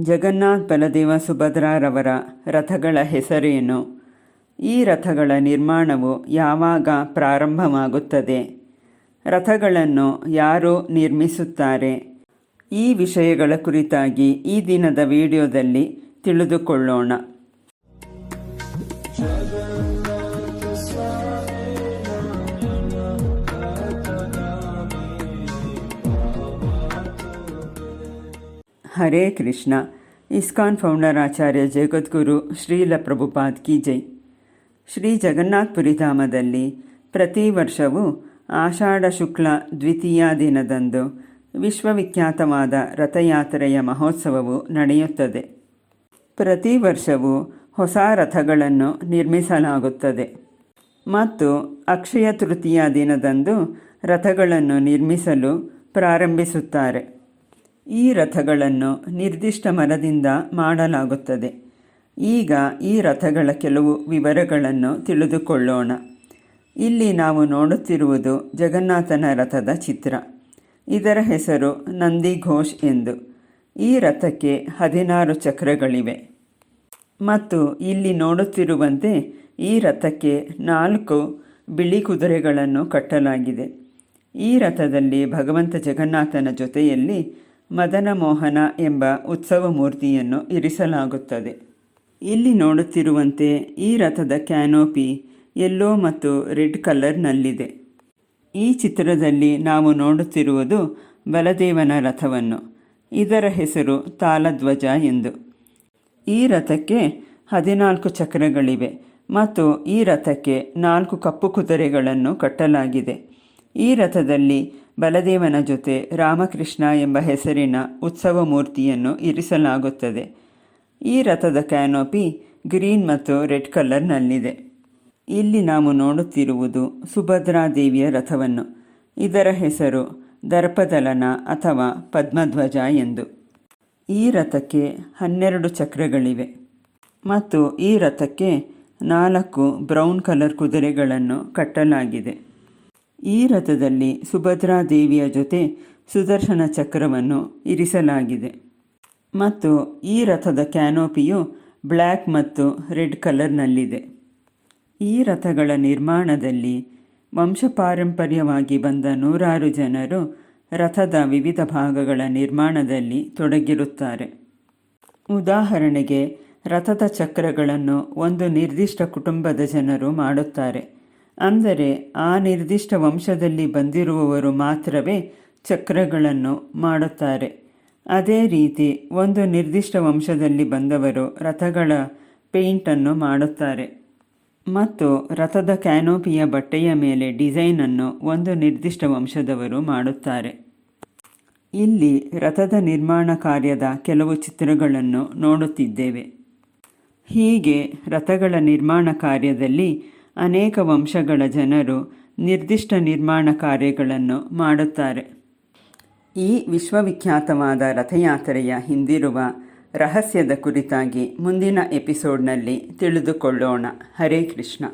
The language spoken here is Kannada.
ಜಗನ್ನಾಥ್ ಬಲದೇವ ಸುಭದ್ರಾರವರ ರಥಗಳ ಹೆಸರೇನು? ಈ ರಥಗಳ ನಿರ್ಮಾಣವು ಯಾವಾಗ ಪ್ರಾರಂಭವಾಗುತ್ತದೆ? ರಥಗಳನ್ನು ಯಾರು ನಿರ್ಮಿಸುತ್ತಾರೆ? ಈ ವಿಷಯಗಳ ಕುರಿತಾಗಿ ಈ ದಿನದ ವಿಡಿಯೋದಲ್ಲಿ ತಿಳಿದುಕೊಳ್ಳೋಣ. ಹರೇ ಕೃಷ್ಣ. ಇಸ್ಕಾನ್ ಫೌಂಡರ್ ಆಚಾರ್ಯ ಜಗದ್ಗುರು ಶ್ರೀಲ ಪ್ರಭುಪಾದ್ ಕಿ ಜೈ. ಶ್ರೀ ಜಗನ್ನಾಥ್ಪುರಿ ಧಾಮದಲ್ಲಿ ಪ್ರತಿ ವರ್ಷವೂ ಆಷಾಢ ಶುಕ್ಲ ದ್ವಿತೀಯ ದಿನದಂದು ವಿಶ್ವವಿಖ್ಯಾತವಾದ ರಥಯಾತ್ರೆಯ ಮಹೋತ್ಸವವು ನಡೆಯುತ್ತದೆ. ಪ್ರತಿ ವರ್ಷವೂ ಹೊಸ ರಥಗಳನ್ನು ನಿರ್ಮಿಸಲಾಗುತ್ತದೆ. ಮತ್ತು ಅಕ್ಷಯ ತೃತೀಯ ದಿನದಂದು ರಥಗಳನ್ನು ನಿರ್ಮಿಸಲು ಪ್ರಾರಂಭಿಸುತ್ತಾರೆ. ಈ ರಥಗಳನ್ನು ನಿರ್ದಿಷ್ಟ ಮರದಿಂದ ಮಾಡಲಾಗುತ್ತದೆ. ಈಗ ಈ ರಥಗಳ ಕೆಲವು ವಿವರಗಳನ್ನು ತಿಳಿದುಕೊಳ್ಳೋಣ. ಇಲ್ಲಿ ನಾವು ನೋಡುತ್ತಿರುವುದು ಜಗನ್ನಾಥನ ರಥದ ಚಿತ್ರ. ಇದರ ಹೆಸರು ನಂದಿ ಘೋಷ್ ಎಂದು. ಈ ರಥಕ್ಕೆ ಹದಿನಾರು ಚಕ್ರಗಳಿವೆ. ಮತ್ತು ಇಲ್ಲಿ ನೋಡುತ್ತಿರುವಂತೆ ಈ ರಥಕ್ಕೆ ನಾಲ್ಕು ಬಿಳಿ ಕುದುರೆಗಳನ್ನು ಕಟ್ಟಲಾಗಿದೆ. ಈ ರಥದಲ್ಲಿ ಭಗವಂತ ಜಗನ್ನಾಥನ ಜೊತೆಯಲ್ಲಿ ಮದನ ಮೋಹನ ಎಂಬ ಉತ್ಸವ ಮೂರ್ತಿಯನ್ನು ಇರಿಸಲಾಗುತ್ತದೆ. ಇಲ್ಲಿ ನೋಡುತ್ತಿರುವಂತೆ ಈ ರಥದ ಕ್ಯಾನೋಪಿ ಎಲ್ಲೋ ಮತ್ತು ರೆಡ್ ಕಲರ್ನಲ್ಲಿದೆ. ಈ ಚಿತ್ರದಲ್ಲಿ ನಾವು ನೋಡುತ್ತಿರುವುದು ಬಲದೇವನ ರಥವನ್ನು. ಇದರ ಹೆಸರು ತಾಲಧ್ವಜ ಎಂದು. ಈ ರಥಕ್ಕೆ ಹದಿನಾಲ್ಕು ಚಕ್ರಗಳಿವೆ ಮತ್ತು ಈ ರಥಕ್ಕೆ ನಾಲ್ಕು ಕಪ್ಪು ಕುದುರೆಗಳನ್ನು ಕಟ್ಟಲಾಗಿದೆ. ಈ ರಥದಲ್ಲಿ ಬಲದೇವನ ಜೊತೆ ರಾಮಕೃಷ್ಣ ಎಂಬ ಹೆಸರಿನ ಉತ್ಸವ ಮೂರ್ತಿಯನ್ನು ಇರಿಸಲಾಗುತ್ತದೆ. ಈ ರಥದ ಕ್ಯಾನೋಪಿ ಗ್ರೀನ್ ಮತ್ತು ರೆಡ್ ಕಲರ್ನಲ್ಲಿದೆ. ಇಲ್ಲಿ ನಾವು ನೋಡುತ್ತಿರುವುದು ಸುಭದ್ರಾದೇವಿಯ ರಥವನ್ನು. ಇದರ ಹೆಸರು ದರ್ಪದಲನ ಅಥವಾ ಪದ್ಮಧ್ವಜ ಎಂದು. ಈ ರಥಕ್ಕೆ ಹನ್ನೆರಡು ಚಕ್ರಗಳಿವೆ ಮತ್ತು ಈ ರಥಕ್ಕೆ ನಾಲ್ಕು ಬ್ರೌನ್ ಕಲರ್ ಕುದುರೆಗಳನ್ನು ಕಟ್ಟಲಾಗಿದೆ. ಈ ರಥದಲ್ಲಿ ಸುಭದ್ರಾ ದೇವಿಯ ಜೊತೆ ಸುದರ್ಶನ ಚಕ್ರವನ್ನು ಇರಿಸಲಾಗಿದೆ. ಮತ್ತು ಈ ರಥದ ಕ್ಯಾನೋಪಿಯು ಬ್ಲ್ಯಾಕ್ ಮತ್ತು ರೆಡ್ ಕಲರ್ನಲ್ಲಿದೆ. ಈ ರಥಗಳ ನಿರ್ಮಾಣದಲ್ಲಿ ವಂಶಪಾರಂಪರ್ಯವಾಗಿ ಬಂದ ನೂರಾರು ಜನರು ರಥದ ವಿವಿಧ ಭಾಗಗಳ ನಿರ್ಮಾಣದಲ್ಲಿ ತೊಡಗಿರುತ್ತಾರೆ. ಉದಾಹರಣೆಗೆ, ರಥದ ಚಕ್ರಗಳನ್ನು ಒಂದು ನಿರ್ದಿಷ್ಟ ಕುಟುಂಬದ ಜನರು ಮಾಡುತ್ತಾರೆ. ಅಂದರೆ ಆ ನಿರ್ದಿಷ್ಟ ವಂಶದಲ್ಲಿ ಬಂದಿರುವವರು ಮಾತ್ರವೇ ಚಕ್ರಗಳನ್ನು ಮಾಡುತ್ತಾರೆ. ಅದೇ ರೀತಿ ಒಂದು ನಿರ್ದಿಷ್ಟ ವಂಶದಲ್ಲಿ ಬಂದವರು ರಥಗಳ ಪೇಂಟನ್ನು ಮಾಡುತ್ತಾರೆ. ಮತ್ತು ರಥದ ಕ್ಯಾನೋಪಿಯ ಬಟ್ಟೆಯ ಮೇಲೆ ಡಿಸೈನನ್ನು ಒಂದು ನಿರ್ದಿಷ್ಟ ವಂಶದವರು ಮಾಡುತ್ತಾರೆ. ಇಲ್ಲಿ ರಥದ ನಿರ್ಮಾಣ ಕಾರ್ಯದ ಕೆಲವು ಚಿತ್ರಗಳನ್ನು ನೋಡುತ್ತಿದ್ದೇವೆ. ಹೀಗೆ ರಥಗಳ ನಿರ್ಮಾಣ ಕಾರ್ಯದಲ್ಲಿ ಅನೇಕ ವಂಶಗಳ ಜನರು ನಿರ್ದಿಷ್ಟ ನಿರ್ಮಾಣ ಕಾರ್ಯಗಳನ್ನು ಮಾಡುತ್ತಾರೆ. ಈ ವಿಶ್ವವಿಖ್ಯಾತವಾದ ರಥಯಾತ್ರೆಯ ಹಿಂದಿರುವ ರಹಸ್ಯದ ಕುರಿತಾಗಿ ಮುಂದಿನ ಎಪಿಸೋಡ್ನಲ್ಲಿ ತಿಳಿದುಕೊಳ್ಳೋಣ. ಹರೇ ಕೃಷ್ಣ.